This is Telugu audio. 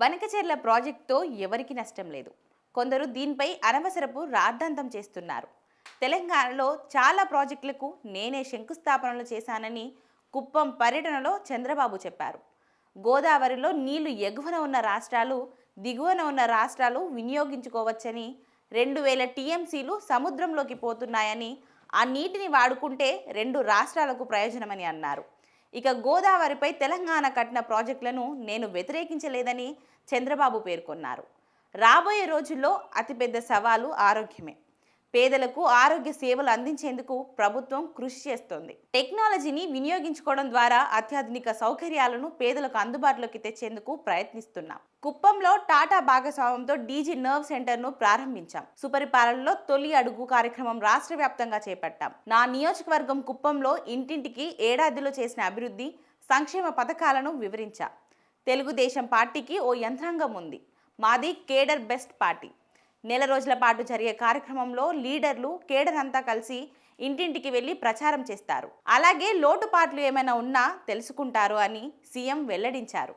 వనకచెర్ల ప్రాజెక్టుతో ఎవరికి నష్టం లేదు. కొందరు దీనిపై అనవసరపు రాద్ధాంతం చేస్తున్నారు. తెలంగాణలో చాలా ప్రాజెక్టులకు నేనే శంకుస్థాపనలు చేశానని కుప్పం పర్యటనలో చంద్రబాబు చెప్పారు. గోదావరిలో నీళ్ళు ఎగువన ఉన్న రాష్ట్రాలు దిగువన ఉన్న రాష్ట్రాలు వినియోగించుకోవచ్చని రెండు వేల టీఎంసీలు సముద్రంలోకి పోతున్నాయని ఆ నీటిని వాడుకుంటే రెండు రాష్ట్రాలకు ప్రయోజనమని అన్నారు. ఇక గోదావరిపై తెలంగాణ కట్టిన ప్రాజెక్టులను నేను వ్యతిరేకించలేదని చంద్రబాబు పేర్కొన్నారు. రాబోయే రోజుల్లో అతిపెద్ద సవాలు ఆరోగ్యమే. పేదలకు ఆరోగ్య సేవలు అందించేందుకు ప్రభుత్వం కృషి చేస్తోంది. టెక్నాలజీని వినియోగించుకోవడం ద్వారా అత్యాధునిక సౌకర్యాలను పేదలకు అందుబాటులోకి తెచ్చేందుకు ప్రయత్నిస్తున్నాం. కుప్పంలో టాటా భాగస్వామ్యంతో డీజీ నర్వ్ సెంటర్ను ప్రారంభించాం. సుపరిపాలనలో తొలి అడుగు కార్యక్రమం రాష్ట్ర వ్యాప్తంగా చేపట్టాం. నా నియోజకవర్గం కుప్పంలో ఇంటింటికి ఏడాదిలో చేసిన అభివృద్ధి సంక్షేమ పథకాలను వివరించా. తెలుగుదేశం పార్టీకి ఓ యంత్రాంగం ఉంది. మాది కేడర్ బెస్ట్ పార్టీ. నెల రోజుల పాటు జరిగే కార్యక్రమంలో లీడర్లు కేడర్ అంతా కలిసి ఇంటింటికి వెళ్ళి ప్రచారం చేస్తారు. అలాగే లోటుపాట్లు ఏమైనా ఉన్నా తెలుసుకుంటారు అని సీఎం వెల్లడించారు.